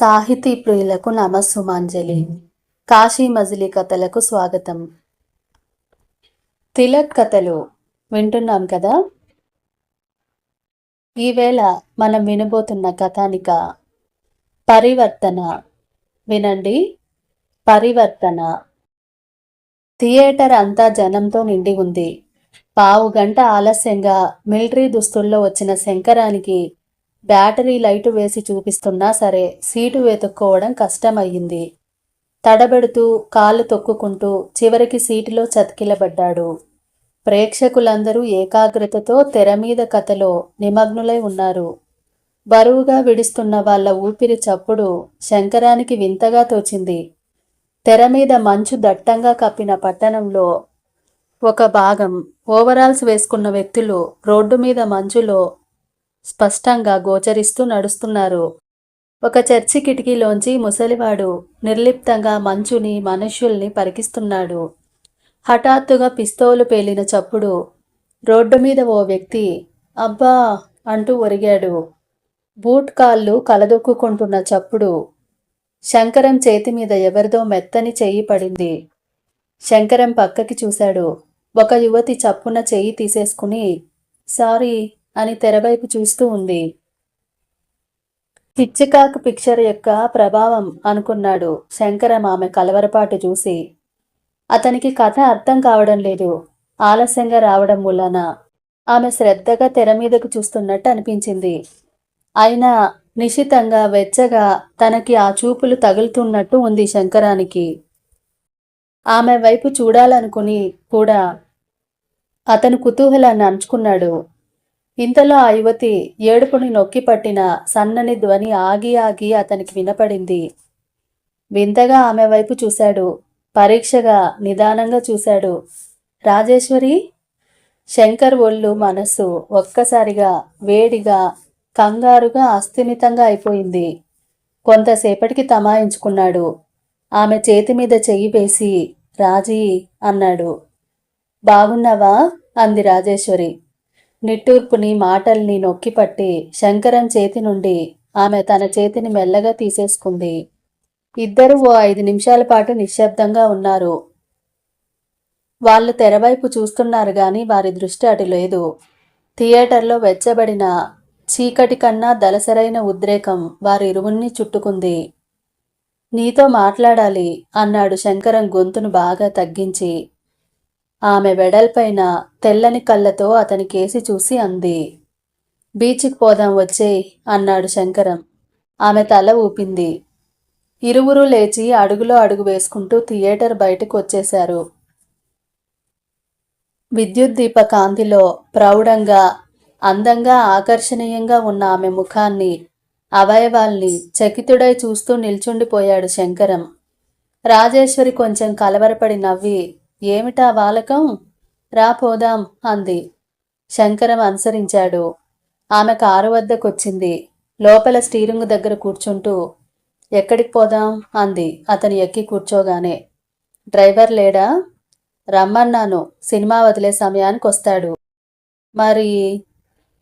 సాహితీ ప్రియులకు నమస్సుమాంజలి. కాశీ మజిలీ కథలకు స్వాగతం. తిలక్ కథలు వింటున్నాం కదా? ఈవేళ మనం వినబోతున్న కథానిక పరివర్తన. వినండి. పరివర్తన. థియేటర్ అంతా జనంతో నిండి ఉంది. పావు గంట ఆలస్యంగా మిలిటరీ దుస్తుల్లో వచ్చిన శంకరానికి బ్యాటరీ లైటు వేసి చూపిస్తున్నా సరే సీటు వెతుక్కోవడం కష్టమయ్యింది. తడబెడుతూ కాళ్ళు తొక్కుకుంటూ చివరికి సీటులో చతికిలబడ్డాడు. ప్రేక్షకులందరూ ఏకాగ్రతతో తెర మీద కథలో నిమగ్నులై ఉన్నారు. బరువుగా విడుస్తున్న వాళ్ళ ఊపిరి చప్పుడు శంకరానికి వింతగా తోచింది. తెర మీద మంచు దట్టంగా కప్పిన పట్టణంలో ఒక భాగం ఓవరాల్స్ వేసుకున్న వ్యక్తులు రోడ్డు మీద మంచులో స్పష్టంగా గోచరిస్తూ నడుస్తున్నారు. ఒక చర్చి కిటికీలోంచి ముసలివాడు నిర్లిప్తంగా మంచుని మనుష్యుల్ని పరికిస్తున్నాడు. హఠాత్తుగా పిస్తోలు పేలిన చప్పుడు. రోడ్డు మీద ఓ వ్యక్తి అబ్బా అంటూ ఒరిగాడు. బూట్ కాళ్ళు కలదొక్కుంటున్న చప్పుడు. శంకరం చేతి మీద ఎవరిదో మెత్తని చెయ్యి పడింది. శంకరం పక్కకి చూశాడు. ఒక యువతి చప్పున చెయ్యి తీసేసుకుని సారీ అని తెరవైపు చూస్తూ ఉంది. చిచ్చికాక్ పిక్చర్ యొక్క ప్రభావం అనుకున్నాడు శంకరం ఆమె కలవరపాటు చూసి. అతనికి కథ అర్థం కావడం లేదు. ఆలస్యంగా రావడం వలన ఆమె శ్రద్ధగా తెర మీదకు చూస్తున్నట్టు అనిపించింది. అయినా నిశితంగా వెచ్చగా తనకి ఆ చూపులు తగులుతున్నట్టు ఉంది శంకరానికి. ఆమె వైపు చూడాలనుకుని కూడా అతను కుతూహలాన్ని అంచుకున్నాడు. ఇంతలో ఆ యువతి ఏడుపుని నొక్కి పట్టిన సన్నని ధ్వని ఆగి ఆగి అతనికి వినపడింది. వింతగా ఆమె వైపు చూశాడు. పరీక్షగా నిదానంగా చూశాడు. రాజేశ్వరి? శంకర్ ఒళ్ళు మనస్సు ఒక్కసారిగా వేడిగా కంగారుగా అస్థిమితంగా అయిపోయింది. కొంతసేపటికి తమాయించుకున్నాడు. ఆమె చేతి మీద చెయ్యి వేసి రాజీ అన్నాడు. బాగున్నావా? అంది రాజేశ్వరి. నిట్టూర్పుని మాటల్ని నొక్కిపట్టి శంకరం చేతి నుండి ఆమె తన చేతిని మెల్లగా తీసేసుకుంది. ఇద్దరు ఓ ఐదు నిమిషాల పాటు నిశ్శబ్దంగా ఉన్నారు. వాళ్ళు తెరవైపు చూస్తున్నారు గాని వారి దృష్టి అటు లేదు. థియేటర్లో వెచ్చబడిన చీకటి కన్నా దలసరైన ఉద్రేకం వారి ఇరువుని చుట్టుకుంది. నీతో మాట్లాడాలి అన్నాడు శంకరం గొంతును బాగా తగ్గించి. ఆమె వెడల్పైన తెల్లని కళ్ళతో అతని కేసి చూసి అంది. బీచ్కి పోదాం వచ్చేయ్ అన్నాడు శంకరం. ఆమె తల ఊపింది. ఇరువురు లేచి అడుగులో అడుగు వేసుకుంటూ థియేటర్ బయటకు వచ్చేశారు. విద్యుత్ దీప కాంతిలో ప్రౌఢంగా అందంగా ఆకర్షణీయంగా ఉన్న ఆమె ముఖాన్ని అవయవాల్ని చకితుడై చూస్తూ నిల్చుండిపోయాడు శంకరం. రాజేశ్వరి కొంచెం కలవరపడి నవ్వి ఏమిటా బాలకం రా పోదాం అంది. శంకరం అనుసరించాడు. ఆమె కారు వద్దకొచ్చింది. లోపల స్టీరింగ్ దగ్గర కూర్చుంటూ ఎక్కడికి పోదాం? అంది. అతను ఎక్కి కూర్చోగానే. డ్రైవర్ లేడా? రమ్మన్నాను. సినిమా వదిలే సమయానికి వస్తాడు మరి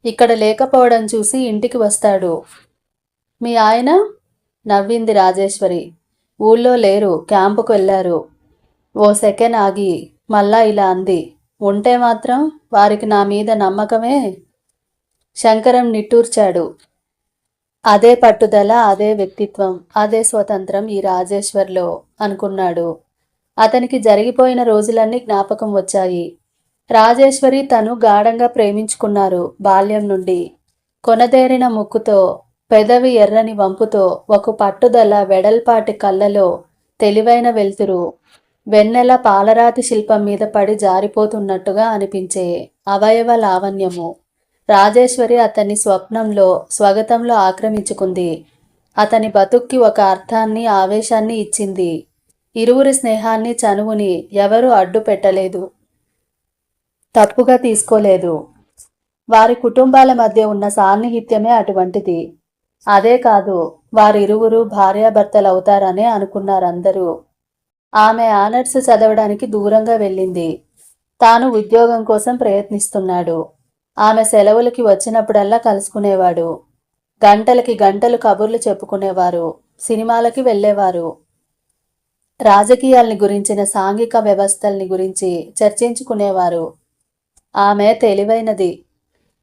ఇక్కడ లేకపోవడం చూసి ఇంటికి వస్తాడు. మీ ఆయన? నవ్వింది రాజేశ్వరి. ఊళ్ళో లేరు. క్యాంపుకు వెళ్ళారు. ఓ సెకండ్ ఆగి మళ్ళా ఇలా అంది. ఉంటే మాత్రం వారికి నా మీద నమ్మకమే? శంకరం నిట్టూర్చాడు. అదే పట్టుదల అదే వ్యక్తిత్వం అదే స్వతంత్రం ఈ రాజేశ్వర్లో అనుకున్నాడు. అతనికి జరిగిపోయిన రోజులన్నీ జ్ఞాపకం వచ్చాయి. రాజేశ్వరి తను గాఢంగా ప్రేమించుకున్నారు బాల్యం నుండి. కొనదేరిన ముక్కుతో పెదవి ఎర్రని వంపుతో ఒక పట్టుదల వెడల్పాటి కళ్ళలో తెలివైన వెలుతురు వెన్నెల పాలరాతి శిల్పం మీద పడి జారిపోతున్నట్టుగా అనిపించే అవయవ లావణ్యము. రాజేశ్వరి అతన్ని స్వప్నంలో స్వగతంలో ఆక్రమించుకుంది. అతని బతుక్కి ఒక అర్థాన్ని ఆవేశాన్ని ఇచ్చింది. ఇరువురి స్నేహాన్ని చనువుని ఎవరూ అడ్డు పెట్టలేదు. తప్పుగా తీసుకోలేదు. వారి కుటుంబాల మధ్య ఉన్న సాన్నిహిత్యమే అటువంటిది. అదే కాదు వారిరువురు భార్యాభర్తలు అవుతారనే అనుకున్నారందరూ. ఆమె ఆనర్స్ చదవడానికి దూరంగా వెళ్ళింది. తాను ఉద్యోగం కోసం ప్రయత్నిస్తున్నాడు. ఆమె సెలవులకి వచ్చినప్పుడల్లా కలుసుకునేవాడు. గంటలకి గంటలు కబుర్లు చెప్పుకునేవారు. సినిమాలకి వెళ్ళేవారు. రాజకీయాల్ని గురించిన సాంఘిక వ్యవస్థల్ని గురించి చర్చించుకునేవారు. ఆమె తెలివైనది.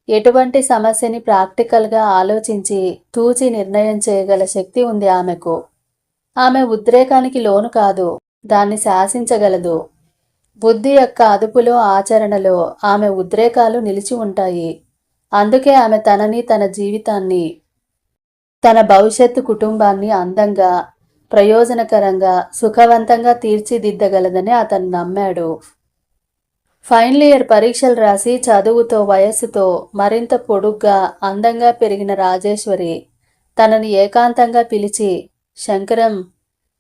ఎటువంటి సమస్యని ప్రాక్టికల్గా ఆలోచించి తూచి నిర్ణయం చేయగల శక్తి ఉంది ఆమెకు. ఆమె ఉద్రేకానికి లోను కాదు. దాన్ని శాసించగలదు. బుద్ధి యొక్క అదుపులో ఆచరణలో ఆమె ఉద్రేకాలు నిలిచి ఉంటాయి. అందుకే ఆమె తనని తన జీవితాన్ని తన భవిష్యత్తు కుటుంబాన్ని అందంగా ప్రయోజనకరంగా సుఖవంతంగా తీర్చిదిద్దగలదని అతను నమ్మాడు. ఫైనల్ ఇయర్ పరీక్షలు రాసి చదువుతో వయస్సుతో మరింత పొడుగ్గా అందంగా పెరిగిన రాజేశ్వరి తనని ఏకాంతంగా పిలిచి శంకరం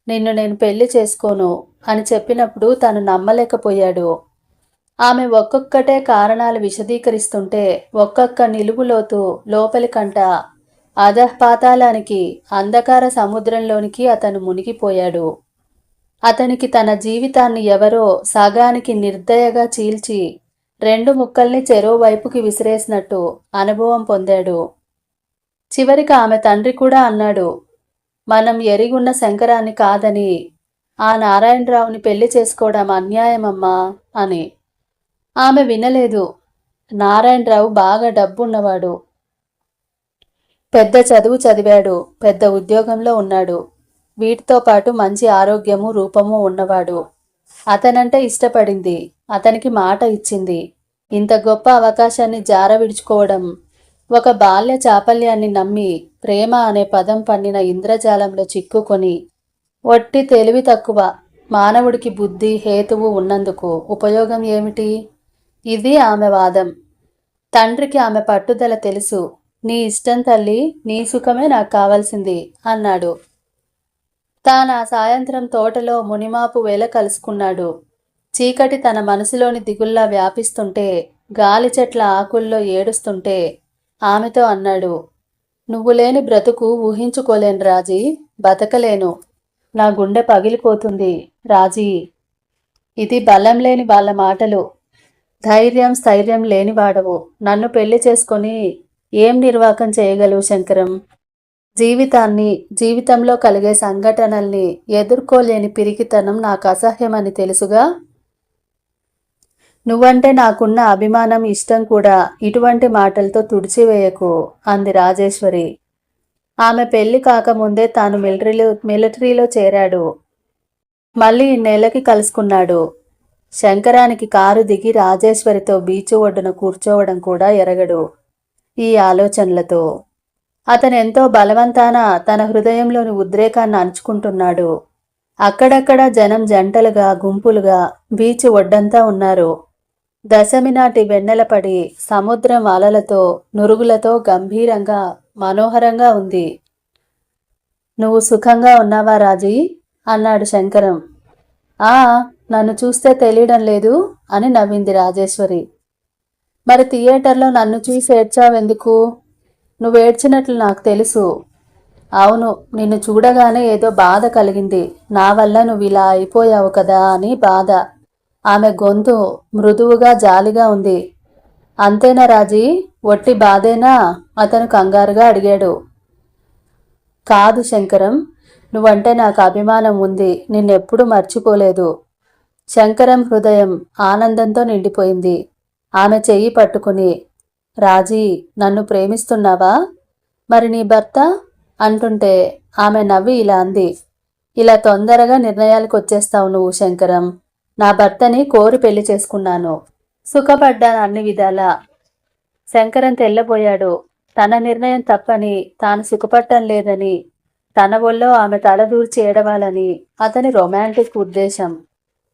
నిన్ను నేను పెళ్ళి చేసుకోను అని చెప్పినప్పుడు తను నమ్మలేకపోయాడు. ఆమె ఒక్కొక్కటే కారణాలు విశదీకరిస్తుంటే ఒక్కొక్క నిలువులోతు లోపలికంట అధపాతాళానికి అంధకార సముద్రంలోనికి అతను మునిగిపోయాడు. అతనికి తన జీవితాన్ని ఎవరో సగానికి నిర్దయగా చీల్చి రెండు ముక్కల్ని చెరో వైపుకి విసిరేసినట్టు అనుభవం పొందాడు. చివరికి ఆమె తండ్రి కూడా అన్నాడు మనం ఎరిగున్న శంకరాన్ని కాదని ఆ నారాయణరావుని పెళ్ళి చేసుకోవడం అన్యాయమమ్మా అని. ఆమె వినలేదు. నారాయణరావు బాగా డబ్బున్నవాడు. పెద్ద చదువు చదివాడు. పెద్ద ఉద్యోగంలో ఉన్నాడు. వీటితో పాటు మంచి ఆరోగ్యము రూపము ఉన్నవాడు. అతనంటే ఇష్టపడింది. అతనికి మాట ఇచ్చింది. ఇంత గొప్ప అవకాశాన్ని జార విడుచుకోవడం ఒక బాల్య చాపల్యాన్ని నమ్మి ప్రేమ అనే పదం పన్నిన ఇంద్రజాలంలో చిక్కుకొని వట్టి తెలివి తక్కువ మానవుడికి బుద్ధి హేతువు ఉన్నందుకు ఉపయోగం ఏమిటి? ఇది ఆమె వాదం. తండ్రికి ఆమె పట్టుదల తెలుసు. నీ ఇష్టం తల్లి నీ సుఖమే నాకు కావాల్సింది అన్నాడు. తాను ఆ సాయంత్రం తోటలో మునిమాపు వేళ కలుసుకున్నాడు. చీకటి తన మనసులోని దిగుల్లా వ్యాపిస్తుంటే గాలి చెట్ల ఆకుల్లో ఏడుస్తుంటే ఆమెతో అన్నాడు నువ్వు లేని బ్రతుకు ఊహించుకోలేను రాజీ బతకలేను. నా గుండె పగిలిపోతుంది రాజీ. ఇది బలం లేని వాళ్ళ మాటలు. ధైర్యం స్థైర్యం లేనివాడవు. నన్ను పెళ్ళి చేసుకొని ఏం నిర్వాకం చేయగలవు శంకరం? జీవితాన్ని జీవితంలో కలిగే సంఘటనల్ని ఎదుర్కోలేని పిరికితనం నాకు అసహ్యమని తెలుసుగా? నువ్వంటే నాకున్న అభిమానం ఇష్టం కూడా ఇటువంటి మాటలతో తుడిచివేయకు అంది రాజేశ్వరి. ఆమె పెళ్ళి కాకముందే తాను మిలిటరీలో మిలిటరీలో చేరాడు. మళ్ళీ ఇన్నేళ్ళకి కలుసుకున్నాడు. శంకరానికి కారు దిగి రాజేశ్వరితో బీచ్ ఒడ్డున కూర్చోవడం కూడా ఎరగడు ఈ ఆలోచనలతో. అతను ఎంతో బలవంతాన తన హృదయంలోని ఉద్రేకాన్ని అంచుకుంటున్నాడు. అక్కడక్కడ జనం జంటలుగా గుంపులుగా బీచ్ ఒడ్డంతా ఉన్నారు. దశమి నాటి వెన్నెలపడి సముద్రం అలలతో నురుగులతో గంభీరంగా మనోహరంగా ఉంది. నువ్వు సుఖంగా ఉన్నావా రాజీ? అన్నాడు శంకరం. ఆ నన్ను చూస్తే తెలియడం లేదు అని నవ్వింది రాజేశ్వరి. మరి థియేటర్లో నన్ను చూసి ఏడ్చావెందుకు? నువ్వు ఏడ్చినట్లు నాకు తెలుసు. అవును నిన్ను చూడగానే ఏదో బాధ కలిగింది. నా వల్ల నువ్వు ఇలా అయిపోయావు కదా అని బాధ. ఆమె గొంతు మృదువుగా జాలిగా ఉంది. అంతేనా రాజీ? ఒట్టి బాధేనా? అతను కంగారుగా అడిగాడు. కాదు శంకరం నువ్వంటే నాకు అభిమానం ఉంది. నిన్నెప్పుడు మర్చిపోలేదు. శంకరం హృదయం ఆనందంతో నిండిపోయింది. ఆమె చెయ్యి పట్టుకుని రాజీ నన్ను ప్రేమిస్తున్నావా? మరి నీ భర్త? అంటుంటే ఆమె నవ్వి ఇలా అంది. ఇలా తొందరగా నిర్ణయాలకు వచ్చేస్తావు నువ్వు శంకరం. నా భర్తని కోరి పెళ్ళి చేసుకున్నాను. సుఖపడ్డాను అన్ని విధాలా. శంకరం తెల్లబోయాడు. తన నిర్ణయం తప్పని తాను సుఖపట్టం లేదని తన ఒళ్ళో ఆమె తలదూర్చి ఏడవాలని అతని రొమాంటిక్ ఉద్దేశం.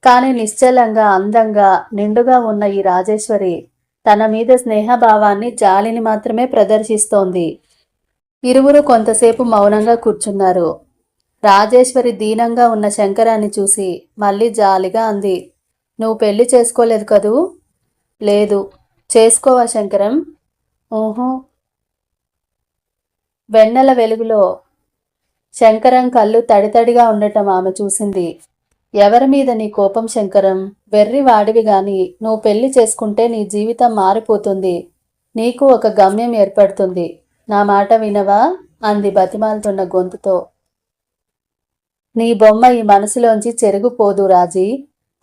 కానీ నిశ్చలంగా అందంగా నిండుగా ఉన్న ఈ రాజేశ్వరి తన మీద స్నేహభావాన్ని జాలిని మాత్రమే ప్రదర్శిస్తోంది. ఇరువురు కొంతసేపు మౌనంగా కూర్చున్నారు. రాజేశ్వరి దీనంగా ఉన్న శంకరాన్ని చూసి మళ్ళీ జాలిగా అంది. నువ్వు పెళ్ళి చేసుకోలేదు కదూ? లేదు. చేసుకోవా శంకరం? ఊహు. వెన్నెల వెలుగులో శంకరం కళ్ళు తడితడిగా ఉండటం ఆమె చూసింది. ఎవరి మీద నీ కోపం శంకరం? వెర్రి వాడివి గాని నువ్వు పెళ్ళి చేసుకుంటే నీ జీవితం మారిపోతుంది. నీకు ఒక గమ్యం ఏర్పడుతుంది. నా మాట వినవా? అంది బతిమాలుతున్న గొంతుతో. నీ బొమ్మ ఈ మనసులోంచి చెరుగుపోదు రాజీ.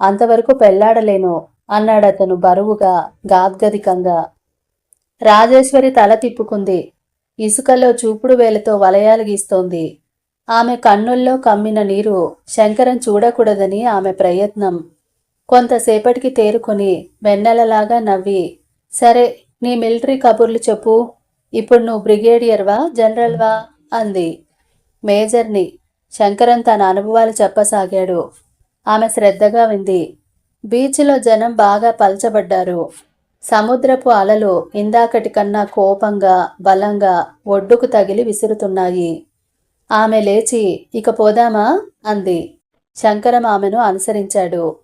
అంతవరకు పెళ్ళాడలేను అన్నాడతను బరువుగా గాద్గదికంగా. రాజేశ్వరి తల తిప్పుకుంది. ఇసుకలో చూపుడు వేలతో వలయాలు గీస్తోంది. ఆమె కన్నుల్లో కమ్మిన నీరు శంకరం చూడకూడదని ఆమె ప్రయత్నం. కొంతసేపటికి తేరుకొని వెన్నెలలాగా నవ్వి సరే నీ మిలిటరీ కబుర్లు చెప్పు. ఇప్పుడు నువ్వు బ్రిగేడియర్వా జనరల్వా? అంది. మేజర్ని శంకరం తన అనుభవాలు చెప్పసాగాడు. ఆమె శ్రద్ధగా వింది. బీచ్లో జనం బాగా పల్చబడ్డారు. సముద్రపు అలలు ఇందాకటి కన్నా కోపంగా బలంగా ఒడ్డుకు తగిలి విసురుతున్నాయి. ఆమె లేచి ఇక పోదామా? అంది. శంకరం ఆమెను అనుసరించాడు.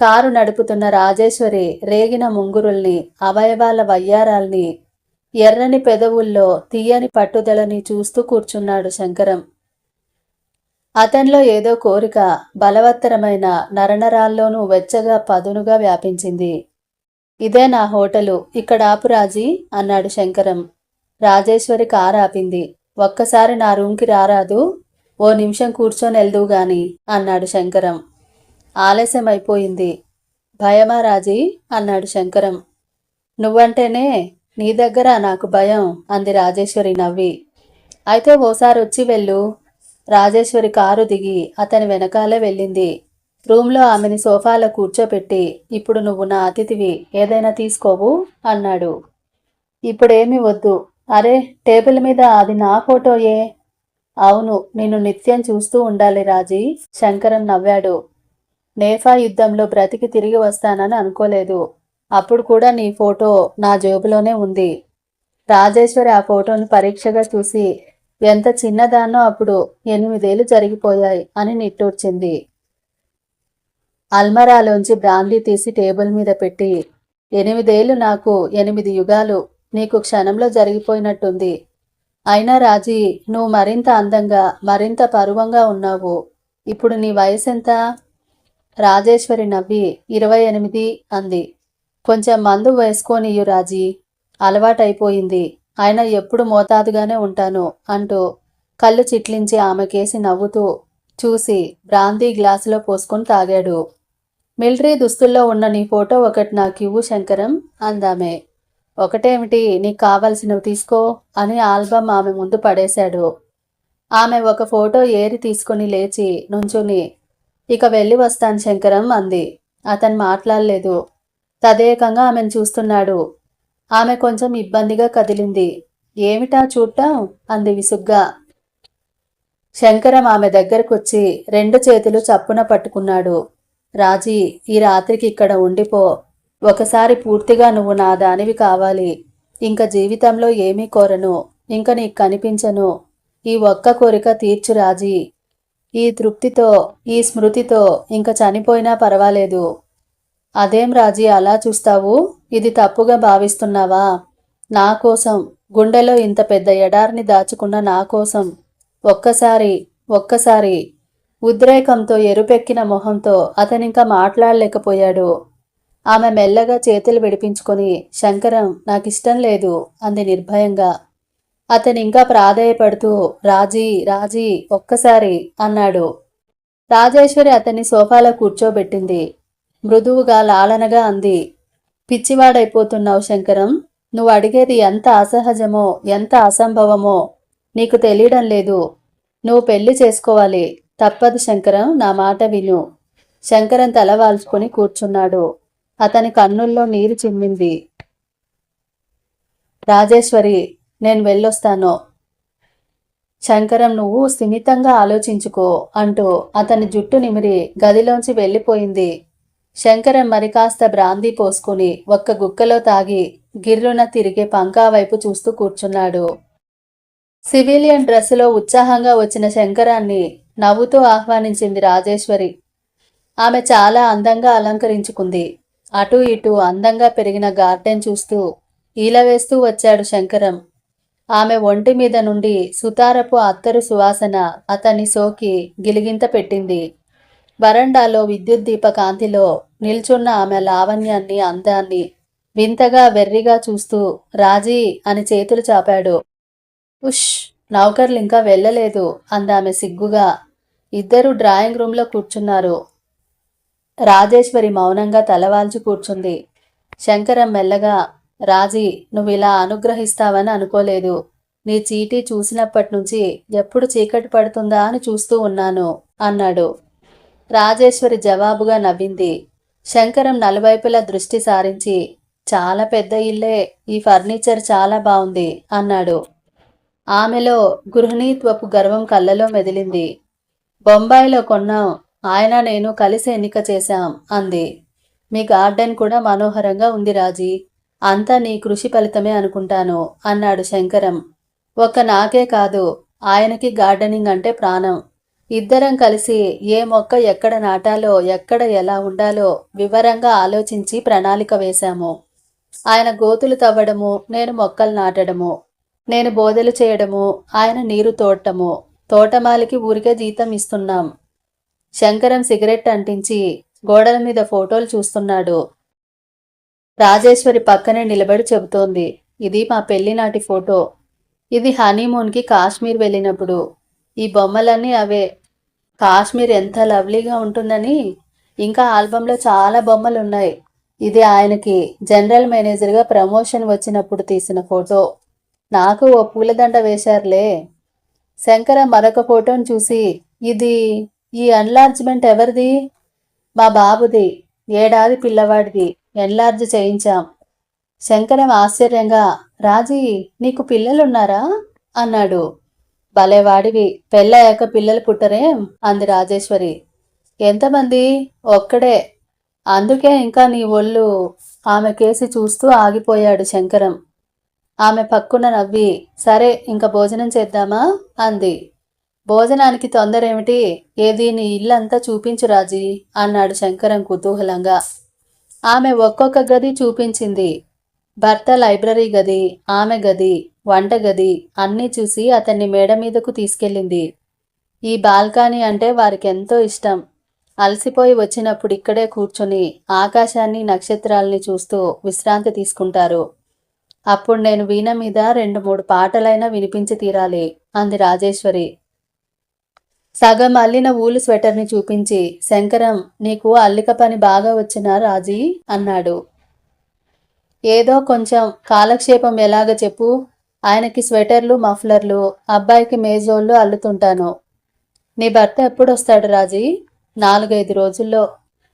కారు నడుపుతున్న రాజేశ్వరి రేగిన ముంగురుల్ని అవయవాల వయ్యారాల్ని ఎర్రని పెదవుల్లో తీయని పట్టుదలని చూస్తూ కూర్చున్నాడు శంకరం. అతనిలో ఏదో కోరిక బలవత్తరమైన నరనరాల్లోనూ వెచ్చగా పదునుగా వ్యాపించింది. ఇదే నా హోటలు ఇక్కడ ఆపురాజీ అన్నాడు శంకరం. రాజేశ్వరి కారు ఆపింది ఒక్కసారి నా రూమ్కి రారాదు ఓ నిమిషం కూర్చొని వెళ్దువు గాని అన్నాడు శంకరం. ఆలస్యం అయిపోయింది భయమా రాజీ అన్నాడు శంకరం. నువ్వంటేనే నీ దగ్గర నాకు భయం అంది రాజేశ్వరి నవ్వి. అయితే ఓసారి వచ్చి వెళ్ళు రాజేశ్వరి కారు దిగి అతని వెనకాలే వెళ్ళింది. రూమ్లో ఆమెని సోఫాలో కూర్చోపెట్టి ఇప్పుడు నువ్వు నా అతిథివి ఏదైనా తీసుకోవు అన్నాడు. ఇప్పుడేమీ వద్దు. అరే టేబుల్ మీద అది నా ఫోటోయే అవును నిన్ను నిత్యం చూస్తూ ఉండాలి రాజీ శంకరం నవ్వాడు. నేఫా యుద్ధంలో బ్రతికి తిరిగి వస్తానని అనుకోలేదు. అప్పుడు కూడా నీ ఫోటో నా జేబులోనే ఉంది. రాజేశ్వరి ఆ ఫోటోను పరీక్షగా చూసి ఎంత చిన్నదాన్నో అప్పుడు ఎనిమిదేళ్ళు జరిగిపోయాయి అని నిట్టూర్చింది. అల్మరాలోంచి బ్రాందీ తీసి టేబుల్ మీద పెట్టి ఎనిమిదేళ్ళు నాకు ఎనిమిది యుగాలు నీకు క్షణంలో జరిగిపోయినట్టుంది. అయినా రాజీ నువ్వు మరింత అందంగా మరింత పరువంగా ఉన్నావు. ఇప్పుడు నీ వయసు ఎంత రాజేశ్వరి నవ్వి ఇరవై ఎనిమిది అంది. కొంచెం మందు వేసుకోనియు రాజీ. అలవాటైపోయింది. ఆయన ఎప్పుడు మోతాదుగానే ఉంటాను అంటూ కళ్ళు చిట్లించి ఆమెకేసి నవ్వుతూ చూసి బ్రాందీ గ్లాసులో పోసుకొని తాగాడు. మిలిటరీ దుస్తుల్లో ఉన్న నీ ఫోటో ఒకటి నాకు ఇవ్వు శంకరం అందామే. ఒకటేమిటి నీకు కావలసినవి తీసుకో అని ఆల్బమ్ ఆమె ముందు పడేశాడు. ఆమె ఒక ఫోటో ఏరి తీసుకుని లేచి నుంచుని ఇక వెళ్ళి వస్తాను శంకరం అంది. అతను మాట్లాడలేదు. తదేకంగా ఆమెను చూస్తున్నాడు. ఆమె కొంచెం ఇబ్బందిగా కదిలింది. ఏమిటా చూడటం అంది విసుగ్గా. శంకరం ఆమె దగ్గరకొచ్చి రెండు చేతులు చప్పున పట్టుకున్నాడు. రాజీ ఈ రాత్రికి ఇక్కడ ఉండిపో. ఒకసారి పూర్తిగా నువ్వు నా దానివి కావాలి. ఇంక జీవితంలో ఏమీ కోరను. ఇంక నీకు కనిపించను. ఈ ఒక్క కోరిక తీర్చు రాజీ. ఈ తృప్తితో ఈ స్మృతితో ఇంక చనిపోయినా పర్వాలేదు. అదేం రాజీ అలా చూస్తావు? ఇది తప్పుగా భావిస్తున్నావా? నా కోసం. గుండెలో ఇంత పెద్ద ఎడారిని దాచుకున్న నా కోసం. ఒక్కసారి ఒక్కసారి. ఉద్రేకంతో ఎరుపెక్కిన మొహంతో అతనింకా మాట్లాడలేకపోయాడు. ఆమె మెల్లగా చేతులు విడిపించుకొని శంకరం నాకిష్టం లేదు అంది నిర్భయంగా. అతనింకా ఇంకా ప్రాధేయపడుతూ రాజీ రాజీ ఒక్కసారి అన్నాడు. రాజేశ్వరి అతన్ని సోఫాలో కూర్చోబెట్టింది. మృదువుగా లాలనగా అంది. పిచ్చివాడైపోతున్నావు శంకరం. నువ్వు అడిగేది ఎంత అసహజమో ఎంత అసంభవమో నీకు తెలియడం లేదు. నువ్వు పెళ్ళి చేసుకోవాలి. తప్పదు శంకరం నా మాట విను. శంకరం తల వాల్చుకొని కూర్చున్నాడు. అతని కన్నుల్లో నీరు చిమ్మింది. రాజేశ్వరి నేను వెళ్ళొస్తాను. శంకరం నువ్వు స్థిమితంగా ఆలోచించుకో అంటూ అతని జుట్టు నిమిరి గదిలోంచి వెళ్ళిపోయింది. శంకరం మరికాస్త బ్రాందీ పోసుకుని ఒక్క గుక్కలో తాగి గిర్రున తిరిగే పంకా వైపు చూస్తూ కూర్చున్నాడు. సివిలియన్ డ్రెస్సులో ఉత్సాహంగా వచ్చిన శంకరాన్ని నవ్వుతూ ఆహ్వానించింది రాజేశ్వరి. ఆమె చాలా అందంగా అలంకరించుకుంది. అటూ ఇటూ అందంగా పెరిగిన గార్డెన్ చూస్తూ ఈల వేస్తూ వచ్చాడు శంకరం. ఆమె ఒంటి మీద నుండి సుతారపు అత్తరు సువాసన అతన్ని సోకి గిలిగింత పెట్టింది. వరండాలో విద్యుత్ దీప కాంతిలో నిల్చున్న ఆమె లావణ్యాన్ని అందాన్ని వింతగా వెర్రిగా చూస్తూ రాజీ అని చేతులు చాపాడు. ఉష్ నౌకర్లు ఇంకా వెళ్ళలేదు అందామె సిగ్గుగా. ఇద్దరు డ్రాయింగ్ రూమ్లో కూర్చున్నారు. రాజేశ్వరి మౌనంగా తలవాల్చి కూర్చుంది. శంకరం మెల్లగా రాజీ నువ్వు ఇలా అనుగ్రహిస్తావని అనుకోలేదు. నీ చీటీ చూసినప్పటి నుంచి ఎప్పుడు చీకటి పడుతుందా అని చూస్తూ ఉన్నాను అన్నాడు. రాజేశ్వరి జవాబుగా నవ్వింది. శంకరం నలువైపులా దృష్టి సారించి చాలా పెద్ద ఇల్లే ఈ ఫర్నిచర్ చాలా బాగుంది అన్నాడు. ఆమెలో గృహిణీత్వపు గర్వం కళ్ళలో మెదిలింది. బొంబాయిలో కొన్నాం ఆయన నేను కలిసి ఎన్నిక చేశాం అంది. మీ గార్డెన్ కూడా మనోహరంగా ఉంది రాజీ. అంతా నీ కృషి ఫలితమే అనుకుంటాను అన్నాడు శంకరం. ఒక్క నాకే కాదు ఆయనకి గార్డెనింగ్ అంటే ప్రాణం. ఇద్దరం కలిసి ఏ మొక్క ఎక్కడ నాటాలో ఎక్కడ ఎలా ఉండాలో వివరంగా ఆలోచించి ప్రణాళిక వేశాము. ఆయన గోతులు తవ్వడము నేను మొక్కలు నాటడము నేను బోధలు చేయడము ఆయన నీరు తోటము తోటమాలికి ఊరికే జీతం ఇస్తున్నాం. శంకరం సిగరెట్ అంటించి గోడల మీద ఫోటోలు చూస్తున్నాడు. రాజేశ్వరి పక్కనే నిలబడి చెబుతోంది ఇది మా పెళ్ళినాటి ఫోటో. ఇది హనీమూన్కి కాశ్మీర్ వెళ్ళినప్పుడు ఈ బొమ్మలన్నీ అవే. కాశ్మీర్ ఎంత లవ్లీగా ఉంటుందని ఇంకా ఆల్బంలో చాలా బొమ్మలు ఉన్నాయి ఇది ఆయనకి జనరల్ మేనేజర్గా ప్రమోషన్ వచ్చినప్పుడు తీసిన ఫోటో. నాకు ఓ పూలదండ వేశారులే. శంకర మరొక ఫోటోను చూసి ఇది ఈ ఎన్లార్జ్మెంట్ ఎవరిది? మా బాబుది. ఏడాది పిల్లవాడిది. ఎన్లార్జ్ చేయించాం. శంకరం ఆశ్చర్యంగా రాజీ నీకు పిల్లలున్నారా? అన్నాడు. భలేవాడివి. పెళ్ళయ్యాక పిల్లలు పుట్టరేం అంది రాజేశ్వరి. ఎంతమంది? ఒక్కడే. అందుకే ఇంకా నీ ఒళ్ళు ఆమె కేసి చూస్తూ ఆగిపోయాడు శంకరం. ఆమె పక్కున నవ్వి సరే ఇంకా భోజనం చేద్దామా? అంది. భోజనానికి తొందర ఏమిటి ఏది? నీ ఇల్లంతా చూపించు రాజీ అన్నాడు శంకరం కుతూహలంగా. ఆమె ఒక్కొక్క గది చూపించింది. భర్త లైబ్రరీ గది ఆమె గది. వంట గది అన్నీ చూసి అతన్ని మేడ మీదకు తీసుకెళ్ళింది. ఈ బాల్కనీ అంటే వారికి ఎంతో ఇష్టం. అలసిపోయి వచ్చినప్పుడు ఇక్కడే కూర్చొని ఆకాశాన్ని నక్షత్రాల్ని చూస్తూ విశ్రాంతి తీసుకుంటారు. అప్పుడు నేను వీణ మీద రెండు మూడు పాటలైనా వినిపించి తీరాలి అంది రాజేశ్వరి. సగం అల్లిన ఊలు స్వెటర్ని చూపించి శంకరం నీకు అల్లిక పని బాగా వచ్చినా రాజీ? అన్నాడు. ఏదో కొంచెం కాలక్షేపం ఎలాగ చెప్పు? ఆయనకి స్వెటర్లు మఫ్లర్లు అబ్బాయికి మేజోళ్ళు అల్లుతుంటాను. నీ భర్త ఎప్పుడొస్తాడు రాజీ? నాలుగైదు రోజుల్లో.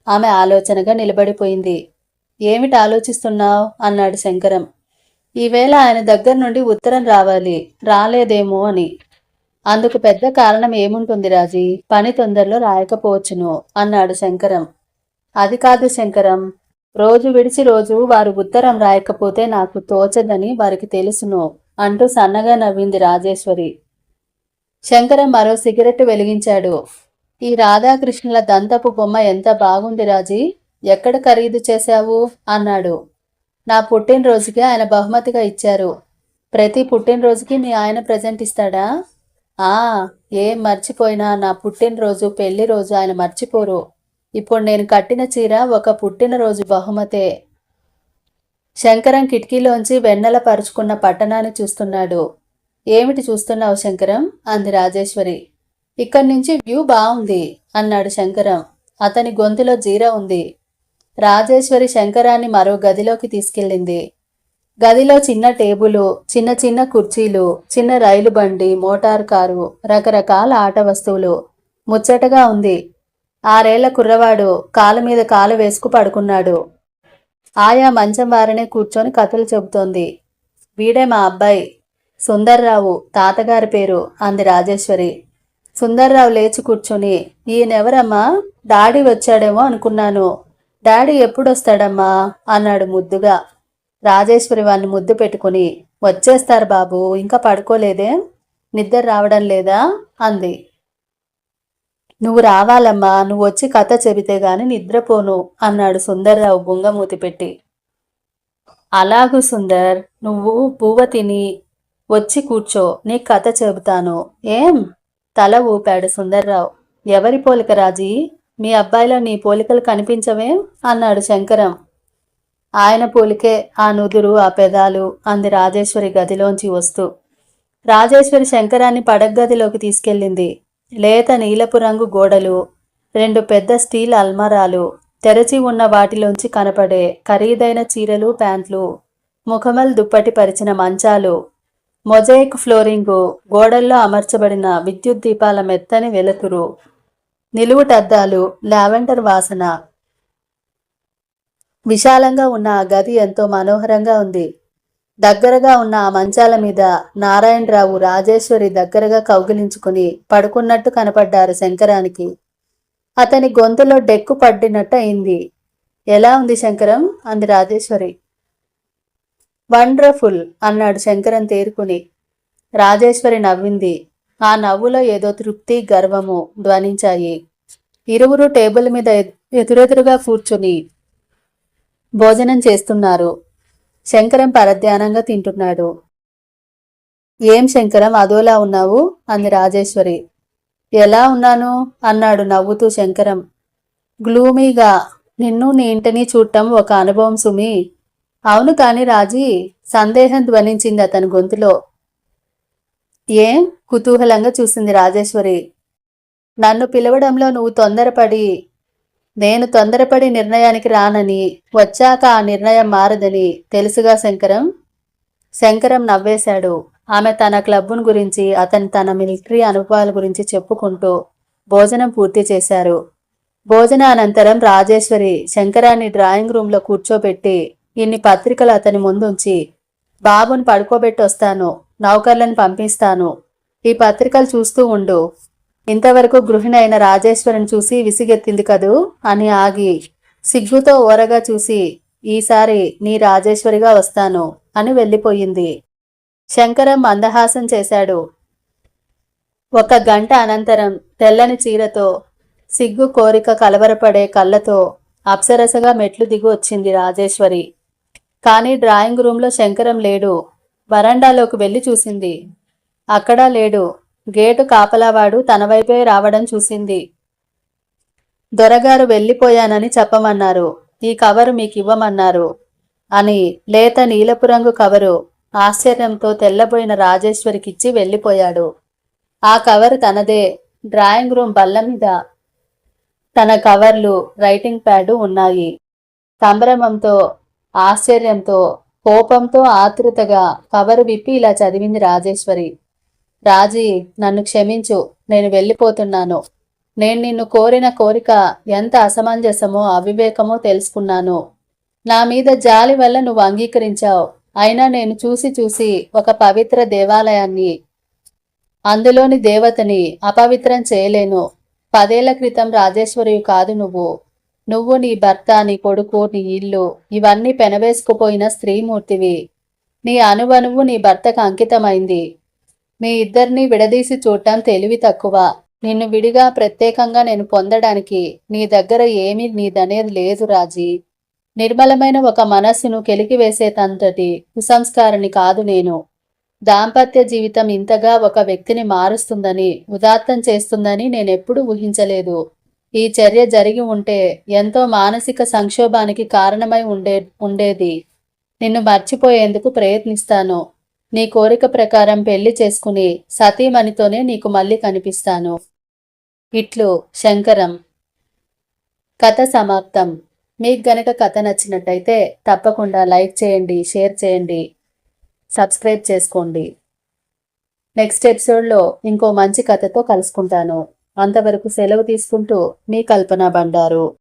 ఆమె ఆలోచనగా నిలబడిపోయింది. ఏమిటి ఆలోచిస్తున్నావు? అన్నాడు శంకరం. ఈవేళ ఆయన దగ్గర నుండి ఉత్తరం రావాలి. రాలేదేమో అని. అందుకు పెద్ద కారణం ఏముంటుంది రాజీ? పని తొందరలో రాయకపోవచ్చును అన్నాడు శంకరం. అది కాదు శంకరం. రోజు విడిచి రోజు వారు ఉత్తరం రాయకపోతే నాకు తోచదని వారికి తెలుసును. అంటూ సన్నగా నవ్వింది రాజేశ్వరి. శంకరం మరో సిగరెట్ వెలిగించాడు. ఈ రాధాకృష్ణుల దంతపు బొమ్మ ఎంత బాగుంది రాజీ. ఎక్కడ ఖరీదు చేశావు? అన్నాడు. నా పుట్టినరోజుకి ఆయన బహుమతిగా ఇచ్చారు. ప్రతి పుట్టినరోజుకి మీ ఆయన ప్రజెంట్ ఇస్తాడా? ఆ ఏం మర్చిపోయినా నా పుట్టినరోజు పెళ్ళి రోజు ఆయన మర్చిపోరు. ఇప్పుడు నేను కట్టిన చీర ఒక పుట్టినరోజు బహుమతే. శంకరం కిటికీలోంచి వెన్నెల పరుచుకున్న పట్టణాన్ని చూస్తున్నాడు. ఏమిటి చూస్తున్నావు శంకరం? అంది రాజేశ్వరి. ఇక్కడి నుంచి వ్యూ బాగుంది అన్నాడు శంకరం. అతని గొంతులో జీర ఉంది. రాజేశ్వరి శంకరాన్ని మరో గదిలోకి తీసుకెళ్ళింది. గదిలో చిన్న టేబులు చిన్న చిన్న కుర్చీలు చిన్న రైలు బండి మోటార్ కారు రకరకాల ఆట వస్తువులు. ముచ్చటగా ఉంది. ఆరేళ్ళ కుర్రవాడు కాలు మీద కాలు వేసుకు పడుకున్నాడు. ఆయా మంచం వారనే కూర్చొని కథలు చెబుతోంది. వీడే మా అబ్బాయి. సుందర్రావు తాతగారి పేరు అంది రాజేశ్వరి. సుందర్రావు లేచి కూర్చొని ఈయనెవరమ్మా? డాడీ వచ్చాడేమో అనుకున్నాను. డాడీ ఎప్పుడొస్తాడమ్మా? అన్నాడు ముద్దుగా. రాజేశ్వరి వాడిని ముద్దు పెట్టుకుని వచ్చేస్తారు బాబు ఇంకా పడుకోలేదే? నిద్ర రావడం లేదా? అంది. నువ్వు రావాలమ్మా నువ్వు వచ్చి కథ చెబితే గాని నిద్రపోను అన్నాడు సుందర్రావు బుంగమూతి పెట్టి. అలాగు సుందర్ నువ్వు పువ్వ తిని వచ్చి కూర్చో నీ కథ చెబుతాను. ఏం? తల ఊపాడు సుందర్రావు. ఎవరి పోలిక రాజీ? మీ అబ్బాయిలో నీ పోలికలు కనిపించవేం? అన్నాడు శంకరం. ఆయన పోలికే ఆ నుదురు ఆ పెదాలు అంది రాజేశ్వరి గదిలోంచి వస్తూ. రాజేశ్వరి శంకరాన్ని పడగదిలోకి తీసుకెళ్ళింది. లేత నీలపు రంగు గోడలు రెండు పెద్ద స్టీల్ అల్మారాలు తెరచి ఉన్న వాటిలోంచి కనపడే ఖరీదైన చీరలు ప్యాంట్లు ముఖమల్ దుప్పటి పరిచిన మంచాలు మొజైక్ ఫ్లోరింగు గోడల్లో అమర్చబడిన విద్యుత్ దీపాల మెత్తని వెలుతురు నిలువుటద్దాలు లావెండర్ వాసన. విశాలంగా ఉన్న ఆ గది ఎంతో మనోహరంగా ఉంది. దగ్గరగా ఉన్న ఆ మంచాల మీద నారాయణరావు రాజేశ్వరి దగ్గరగా కౌగిలించుకుని పడుకున్నట్టు కనపడ్డారు శంకరానికి. అతని గొంతులో డెక్కు పడ్డినట్టు అయింది ఎలా ఉంది శంకరం అంది రాజేశ్వరి. వండర్ఫుల్ అన్నాడు శంకరం తేరుకుని. రాజేశ్వరి నవ్వింది. ఆ నవ్వులో ఏదో తృప్తి గర్వము ధ్వనించాయి. ఇరువురు టేబుల్ మీద ఎదురెదురుగా కూర్చుని భోజనం చేస్తున్నారు. శంకరం పరధ్యానంగా తింటున్నాడు. ఏం శంకరం అదోలా ఉన్నావు? అంది రాజేశ్వరి. ఎలా ఉన్నాను? అన్నాడు నవ్వుతూ శంకరం. గ్లూమీగా నిన్ను నీ ఇంటిని చూడటం ఒక అనుభవం సుమి. అవును కాని రాజీ సందేహం ధ్వనించింది అతని గొంతులో. ఏం? కుతూహలంగా చూసింది రాజేశ్వరి. నన్ను పిలవడంలో నువ్వు తొందరపడి నేను తొందరపడి నిర్ణయానికి రానని వచ్చాక ఆ నిర్ణయం మారదని తెలుసుగా శంకరం? శంకరం నవ్వేశాడు. ఆమె తన క్లబ్బును గురించి అతని తన మిలిటరీ అనుభవాల గురించి చెప్పుకుంటూ భోజనం పూర్తి చేశారు. భోజన అనంతరం రాజేశ్వరి శంకరాన్ని డ్రాయింగ్ రూమ్లో కూర్చోబెట్టి ఇన్ని పత్రికలు అతని ముందుంచి బాబుని పడుకోబెట్టి వస్తాను నౌకర్లను పంపిస్తాను ఈ పత్రికలు చూస్తూ ఉండు ఇంతవరకు గృహిణి అయిన రాజేశ్వరిని చూసి విసిగెత్తింది కదూ అని ఆగి సిగ్గుతో ఓరగా చూసి ఈసారి నీ రాజేశ్వరిగా వస్తాను అని వెళ్ళిపోయింది. శంకరం మందహాసం చేశాడు. ఒక గంట అనంతరం తెల్లని చీరతో సిగ్గు కోరిక కలవరపడే కళ్ళతో అప్సరసగా మెట్లు దిగి వచ్చింది రాజేశ్వరి. కానీ డ్రాయింగ్ రూమ్లో శంకరం లేడు. వరండాలోకి వెళ్ళి చూసింది. అక్కడా లేడు. గేటు కాపలావాడు తన వైపే రావడం చూసింది. దొరగారు వెళ్ళిపోయానని చెప్పమన్నారు. ఈ కవరు మీకు ఇవ్వమన్నారు అని లేత నీలపు రంగు కవరు ఆశ్చర్యంతో తెల్లబోయిన రాజేశ్వరికిచ్చి వెళ్ళిపోయాడు. ఆ కవరు తనదే. డ్రాయింగ్ రూమ్ బల్ల మీద తన కవర్లు రైటింగ్ ప్యాడు ఉన్నాయి. సంభ్రమంతో ఆశ్చర్యంతో కోపంతో ఆతృతగా కవరు విప్పి ఇలా చదివింది రాజేశ్వరి. రాజీ నన్ను క్షమించు. నేను వెళ్ళిపోతున్నాను. నేను నిన్ను కోరిన కోరిక ఎంత అసమంజసమో అవివేకమో తెలుసుకున్నాను. నా మీద జాలి వల్ల నువ్వు అంగీకరించావు. అయినా నేను చూసి చూసి ఒక పవిత్ర దేవాలయాన్ని అందులోని దేవతని అపవిత్రం చేయలేను. పదేళ్ళ క్రితం రాజేశ్వరివి కాదు నువ్వు. నువ్వు నీ భర్త నీ కొడుకు నీ ఇల్లు ఇవన్నీ పెనవేసుకుపోయిన స్త్రీమూర్తివి. నీ అనువనువు నీ భర్తకు అంకితమైంది. మీ ఇద్దరిని విడదీసి చూడటం తెలివి తక్కువ. నిన్ను విడిగా ప్రత్యేకంగా నేను పొందడానికి నీ దగ్గర ఏమీ నీదనేది లేదు రాజీ. నిర్మలమైన ఒక మనస్సును కెలికివేసేటంతటి కుసంస్కారిని కాదు నేను. దాంపత్య జీవితం ఇంతగా ఒక వ్యక్తిని మారుస్తుందని ఉదాత్తం చేస్తుందని నేనెప్పుడూ ఊహించలేదు. ఈ చర్య జరిగి ఉంటే ఎంతో మానసిక సంక్షోభానికి కారణమై ఉండే ఉండేది. నిన్ను మర్చిపోయేందుకు ప్రయత్నిస్తాను. నీ కోరిక ప్రకారం పెళ్ళి చేసుకుని సతీమణితోనే నీకు మళ్ళీ కనిపిస్తాను. ఇట్లు శంకరం. కథ సమాప్తం. మీకు గనక కథ నచ్చినట్టయితే తప్పకుండా లైక్ చేయండి షేర్ చేయండి సబ్స్క్రైబ్ చేసుకోండి. నెక్స్ట్ ఎపిసోడ్లో ఇంకో మంచి కథతో కలుసుకుంటాను. అంతవరకు సెలవు తీసుకుంటూ మీ కల్పన బండారు.